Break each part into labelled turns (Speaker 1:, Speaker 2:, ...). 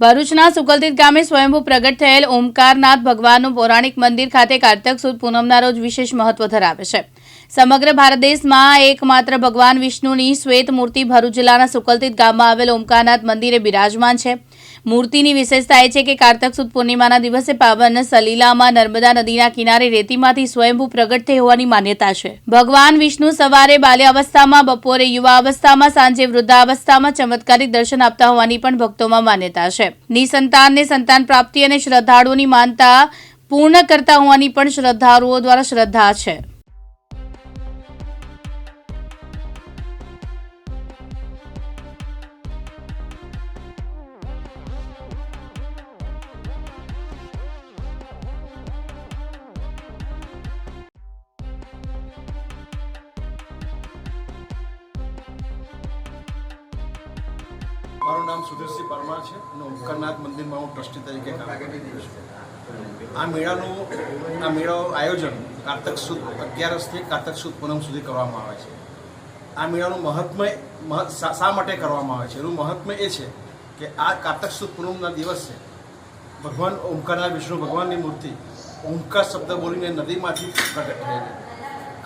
Speaker 1: ભરૂચના સુકલતીત ગામે સ્વયંભૂ પ્રગટ થયેલ ઓમકારનાથ ભગવાનનું પૌરાણિક મંદિર ખાતે કાર્તક સુદ પૂનમના રોજ વિશેષ મહત્વ ધરાવે છે. સમગ્ર ભારત દેશમાં એકમાત્ર ભગવાન વિષ્ણુની શ્વેત મૂર્તિ ભરૂચ જિલ્લાના સુકલતીત ગામમાં આવેલ ઓમકારનાથ મંદિરે બિરાજમાન છે. મૂર્તિની વિશેષતા એ છે કે કારતક સુદ પૂર્ણિમાના દિવસે પાવન સલીલામાં નર્મદા નદીના કિનારે રેતીમાંથી સ્વયંભૂ પ્રગટ થઈ હોવાની માન્યતા છે. ભગવાન વિષ્ણુ સવારે બાલ્યાવસ્થામાં, બપોરે યુવા અવસ્થામાં સાંજે વૃદ્ધાવસ્થામાં ચમત્કારિક દર્શન આપતા હોવાની પણ ભક્તોમાં માન્યતા છે. નિસંતાનને સંતાન પ્રાપ્તિ અને શ્રદ્ધાળુઓની માનતા પૂર્ણ કરતા હોવાની પણ શ્રદ્ધાળુઓ દ્વારા શ્રદ્ધા છે.
Speaker 2: મારું નામ સુધીરસિંહ પરમાર છે અને ઓમકારનાથ મંદિરમાં હું ટ્રસ્ટી તરીકે આ મેળાનું, આ મેળો આયોજન કારતક સુદ અગિયારસથી કારતક સુદ પૂનમ સુધી કરવામાં આવે છે. આ મેળાનું મહત્મય, મહ- શા શા માટે કરવામાં આવે છે? એનું મહત્મય એ છે કે આ કારતક સુદ પૂનમના દિવસે ભગવાન ઓમકારનાથ વિષ્ણુ ભગવાનની મૂર્તિ ઓમકાર શબ્દ બોલીને નદીમાંથી પ્રગટ થયેલી.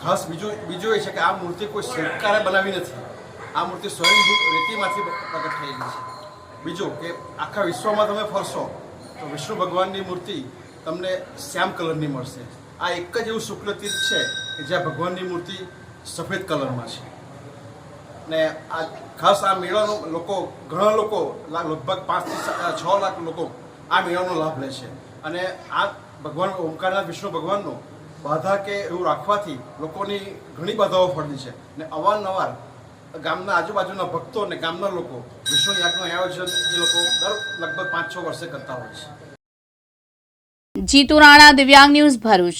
Speaker 2: ખાસ બીજું બીજું એ છે કે આ મૂર્તિ કોઈ શિલ્પકારે બનાવી નથી. આ મૂર્તિ સ્વયંભૂત રેતીમાંથી પ્રગટ થયેલી છે. બીજું કે આખા વિશ્વમાં તમે ફરશો, તો વિષ્ણુ ભગવાનની મૂર્તિ તમને શ્યામ કલરની મળશે. આ એક જ એવું શુક્લ તીર્થ છે કે જ્યાં ભગવાનની મૂર્તિ સફેદ કલરમાં છે. ને આ ખાસ આ મેળાનો લોકો, ઘણા લોકો લગભગ પાંચથી છ લાખ લોકો આ મેળાનો લાભ લે છે. અને આ ભગવાન, ઓમકારનાથ વિષ્ણુ ભગવાનનો બાધા કે એવું રાખવાથી લોકોની ઘણી બાધાઓ ફળતી છે. ને અવારનવાર ગામના આજુબાજુના ભક્તો અને ગામના લોકો વિષ્ણુ યાગનું આયોજન એ લોકો દર લગભગ પાંચ છ વર્ષે કરતા હોય છે.
Speaker 1: જીતુ રાણા દિવ્યાંગ ન્યૂઝ ભરૂચ.